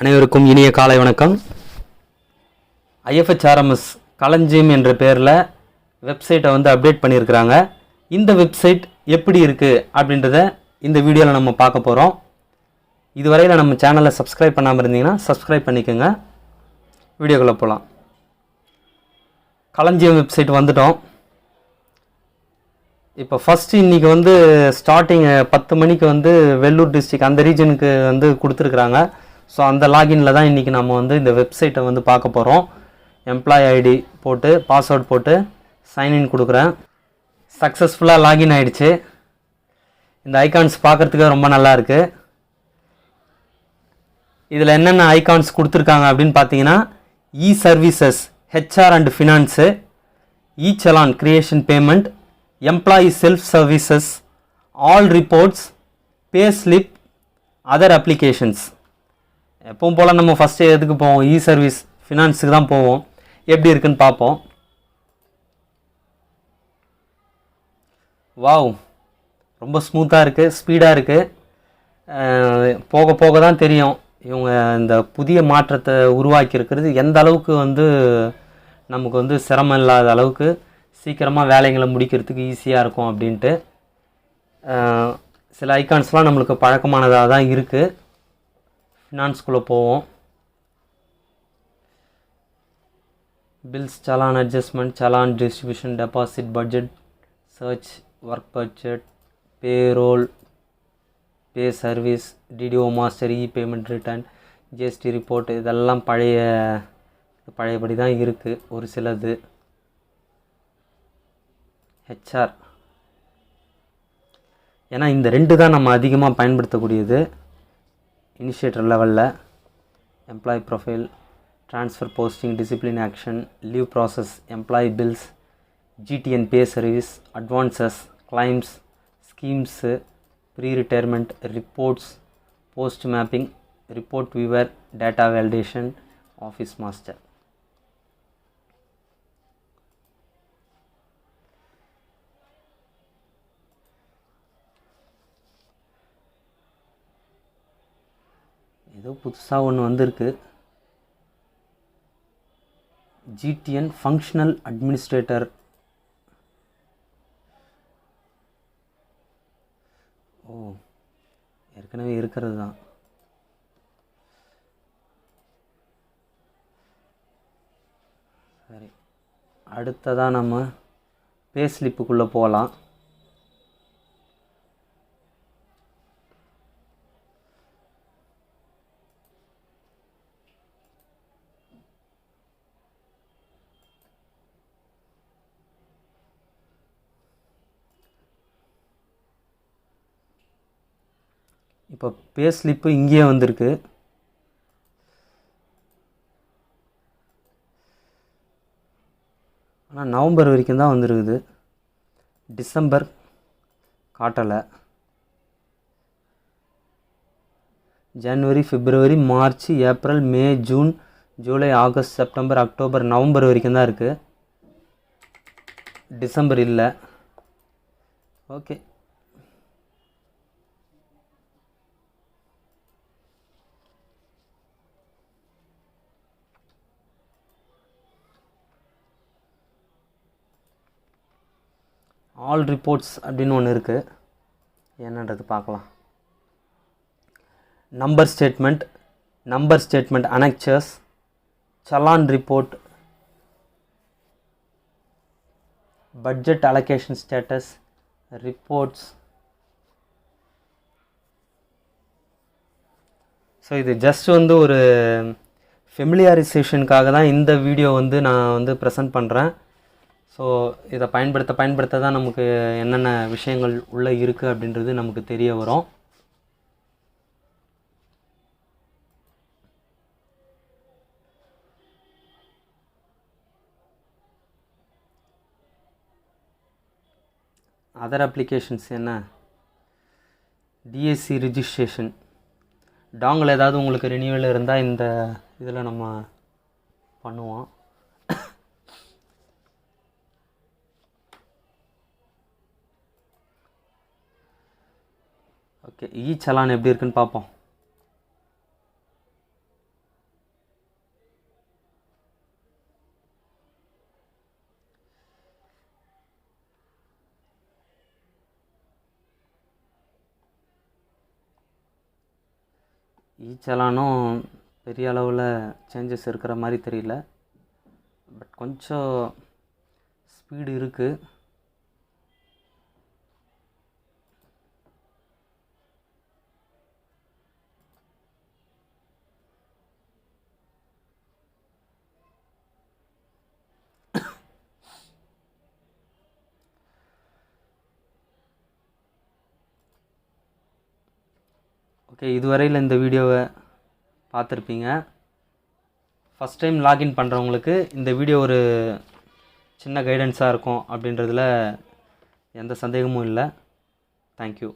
அனைவருக்கும் இனிய காலை வணக்கம். ஐஎஃப்ஹெச்ஆர்எம்எஸ் களஞ்சியம் என்ற பேரில் வெப்சைட்டை வந்து அப்டேட் பண்ணியிருக்கிறாங்க. இந்த வெப்சைட் எப்படி இருக்குது அப்படின்றத இந்த வீடியோவில் நம்ம பார்க்க போகிறோம் இதுவரையில் நம்ம சேனலை சப்ஸ்கிரைப் பண்ணாமல் இருந்தீங்கன்னா சப்ஸ்கிரைப் பண்ணிக்கோங்க. வீடியோக்குள்ளே போகலாம் களஞ்சியம் வெப்சைட் வந்துட்டோம். இப்போ ஃபஸ்ட்டு இன்றைக்கி வந்து ஸ்டார்டிங் பத்து மணிக்கு வந்து வெள்ளூர் டிஸ்ட்ரிக் அந்த ரீஜனுக்கு வந்து கொடுத்துருக்குறாங்க. ஸோ அந்த லாகினில் தான் இன்றைக்கி நம்ம வந்து இந்த வெப்சைட்டை வந்து பார்க்க போகிறோம் எம்ப்ளாய் ஐடி போட்டு பாஸ்வேர்ட் போட்டு சைன்இன் கொடுக்குறேன். சக்ஸஸ்ஃபுல்லாக லாகின் ஆகிடுச்சு இந்த ஐகான்ஸ் பார்க்குறதுக்கு ரொம்ப நல்லா இருக்குது இதில் என்னென்ன ஐகான்ஸ் கொடுத்துருக்காங்க அப்படின்னு பார்த்தீங்கன்னா E services HR and finance E challan creation payment employee self services all reports pay slip other applications எப்பவும் போல் நம்ம ஃபஸ்ட்டு எதுக்கு போவோம்? இ சர்வீஸ் ஃபினான்ஸுக்கு தான் போவோம். எப்படி இருக்குன்னு பார்ப்போம். வாவ் ரொம்ப ஸ்மூத்தாக இருக்குது ஸ்பீடாக இருக்குது போக போக தான் தெரியும். இவங்க இந்த புதிய மாற்றத்தை உருவாக்கியிருக்கிறது எந்த அளவுக்கு வந்து நமக்கு வந்து சிரமம் இல்லாத அளவுக்கு சீக்கிரமாக வேலைங்களை முடிக்கிறதுக்கு ஈஸியாக இருக்கும் அப்படின்ட்டு. சில ஐகான்ஸ்லாம் நம்மளுக்கு பழக்கமானதாக தான் இருக்குது ஃபினான்ஸ்குள்ளே போவோம். Bills challan adjustment challan distribution deposit budget search work budget payroll pay service DDO master E payment return GST report இதெல்லாம் பழைய பழையபடி தான் இருக்குது ஒரு சிலது. ஹெச்ஆர் ஏன்னா இந்த ரெண்டு தான் நம்ம அதிகமாக பயன்படுத்தக்கூடியது. இனிஷியேட்டர் லெவலில் employee profile transfer posting discipline action leave process employee bills GTN pay service advances claims schemes pre retirement reports post mapping report viewer data validation office master ஏதோ புதுசாக ஒன்று வந்திருக்கு. ஜிடிஎன் ஃபங்க்ஷனல் அட்மினிஸ்ட்ரேட்டர் ஓ ஏற்கனவே இருக்கிறது தான் சரி அடுத்ததாக நம்ம பே ஸ்லிப்புக்குள்ளே போகலாம் இப்போ பே ஸ்லிப்பு இங்கேயே வந்திருக்கு. ஆனால் நவம்பர் வரைக்கும் தான் வந்துருக்குது. டிசம்பர் காட்டலை. ஜனவரி February March April May June July August September October November வரைக்கும் தான் இருக்குது டிசம்பர் இல்லை. ஓகே. ஆல் ரிப்போர்ட்ஸ் அப்படின்னு ஒன்று இருக்குது என்னன்றது பார்க்கலாம். Number statement number statement annexures challan report budget allocation status reports so இது ஜஸ்ட் வந்து ஒரு ஃபெமிலியாரிசேஷனுக்காக தான் இந்த வீடியோ வந்து நான் வந்து ப்ரெசென்ட் பண்ணுறேன் ஸோ இதை பயன்படுத்த பயன்படுத்த தான் நமக்கு என்னென்ன விஷயங்கள் உள்ளே இருக்குது அப்படின்றது நமக்கு தெரிய வரும். அதர் அப்ளிகேஷன்ஸ் என்ன? டிஎஸ்சி ரிஜிஸ்ட்ரேஷன் டாங்கில் ஏதாவது உங்களுக்கு ரினியூவல் இருந்தால் இந்த இதில் நம்ம பண்ணுவோம். ஓகே இ சலான் எப்படி இருக்குன்னு பார்ப்போம். E ஈச்சலானும் பெரிய அளவில் சேஞ்சஸ் இருக்கிற மாதிரி தெரியல. பட் கொஞ்சம் ஸ்பீடு இருக்குது ஓகே இதுவரையில் இந்த வீடியோவை பார்த்துருப்பீங்க. ஃபஸ்ட் டைம் லாகின் பண்ணுறவங்களுக்கு இந்த வீடியோ ஒரு சின்ன கைடன்ஸாக இருக்கும் அப்படின்றதுல எந்த சந்தேகமும் இல்லை. தேங்க்யூ